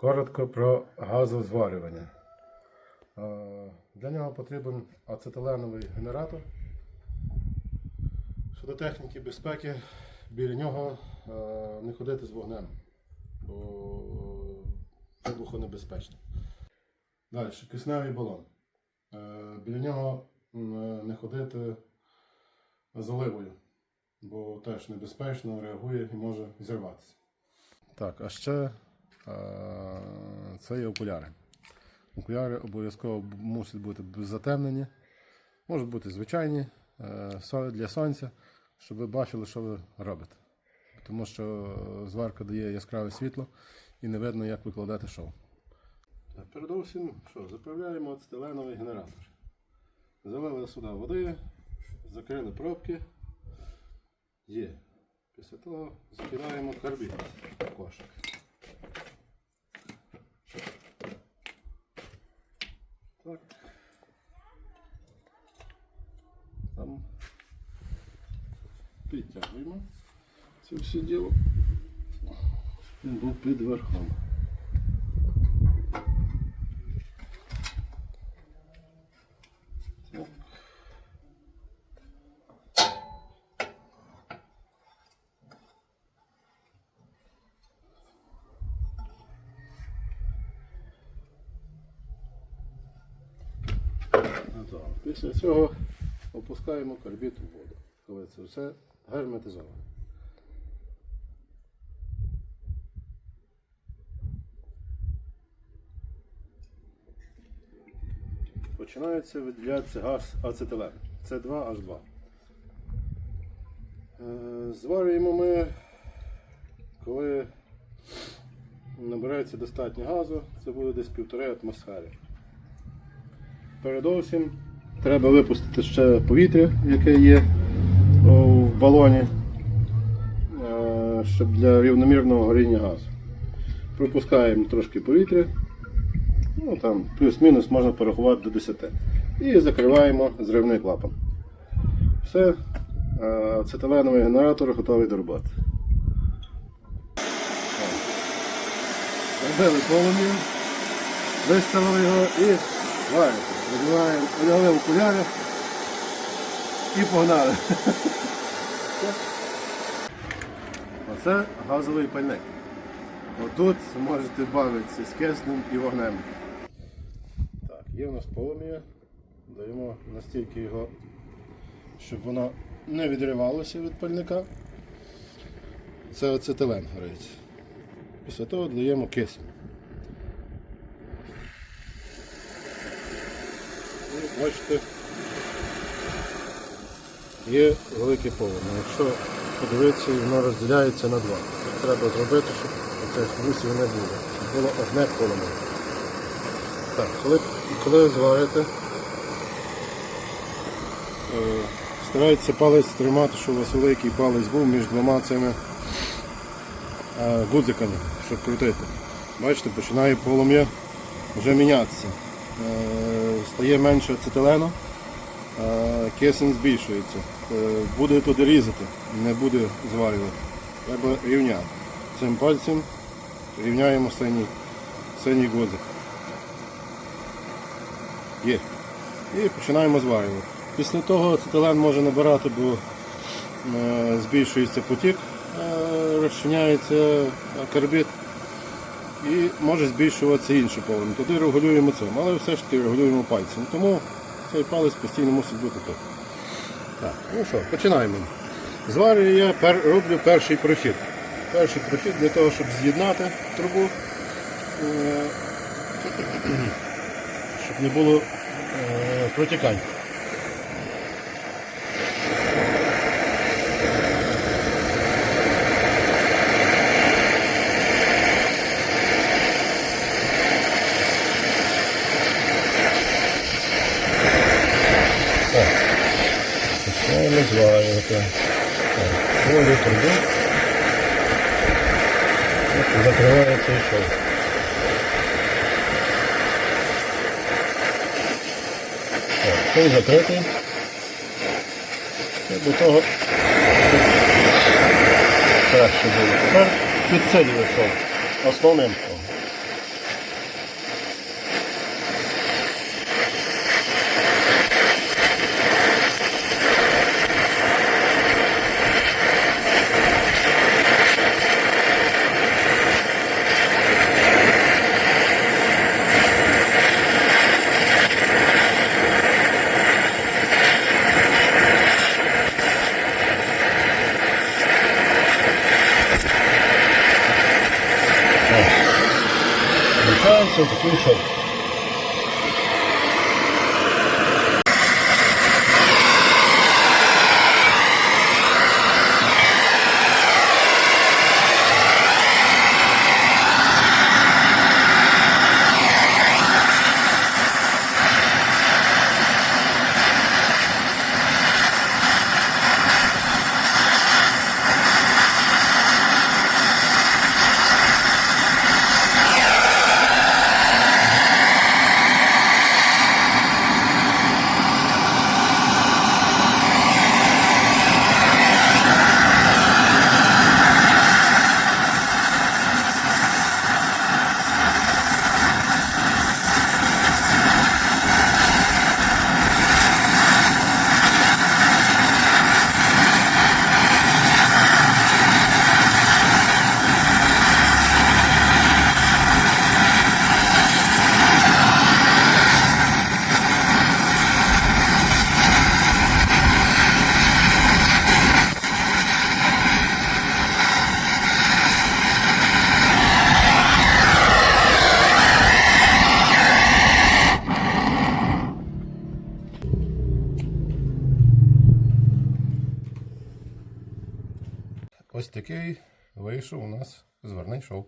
Коротко про газозварювання. Е, Для нього потрібен ацетиленовий генератор. Щодо техніки безпеки, біля нього е, не ходити з вогнем, бо вибухонебезпечно. Далі, кисневий балон. Е, Біля нього не ходити з оливою, бо теж небезпечно, реагує і може зірватися. Так, а ще це є окуляри. Окуляри обов'язково мусять бути затемнені, можуть бути звичайні е, для сонця, щоб ви бачили, що ви робите. Тому що зварка дає яскраве світло і не видно, як ви кладете шов. Передовсім що, заправляємо ацетиленовий генератор. Залили сюди води, закрили пробки. Є. Після того закидаємо карбід в кошик. Так. Там підтягуємо це все діло. Він був під верхом. Так. Готово. Після цього опускаємо карбід у воду, коли це все герметизовано. Починається виділятися газ ацетилен. С2H2. Е, Зварюємо ми, коли набирається достатньо газу, це буде десь півтори атмосфери. Передовсім треба випустити ще повітря, яке є в балоні, е, щоб для рівномірного горіння газу. Пропускаємо трошки повітря, ну там плюс-мінус можна порахувати до 10. І закриваємо зривний клапан. Все, е, ацетиленовий генератор готовий до роботи. Зробили полум'я, виставили його і Надіваємо, одягли окуляри і погнали. Оце газовий пальник. Отут можете бавитися з киснем і вогнем. Так, є у нас полум'я. Даємо настільки його, щоб воно не відривалося від пальника. Це ацетилен горить. Після того даємо кисень. Бачите, є велике полум'я. Якщо подивитися, воно розділяється на два. Треба зробити, щоб оцих гусів не було. Щоб було одне полум'я. Так, коли, коли зварите, е, старайтеся палець тримати, щоб у вас великий палець був між двома цими е, гудзиками, щоб крутити. Бачите, починає полум'я вже мінятися. Е, Стає менше ацетилену, кисень збільшується. Е, Буде туди різати, не буде зварювати. Треба рівняти. Цим пальцем рівняємо синій, синій гудзик. Є. І починаємо зварювати. Після того ацетилен може набирати, бо е, збільшується потік, е, розчиняється карбід і може збільшуватися інше полум'я. Тоді регулюємо цим, але все ж таки регулюємо пальцем. Тому цей палець постійно мусить бути тут. Так, ну що, починаємо. Зварюю я пер, роблю перший прохід. Перший прохід для того, щоб з'єднати трубу, е, щоб не було е, протікань. Починаємо зварювати. Волю труби. Закривається і шов. Шов закритий. І до того краще було. Тепер підсилює шов основним Включається такий шов. Ось такий вийшов у нас зверний шов.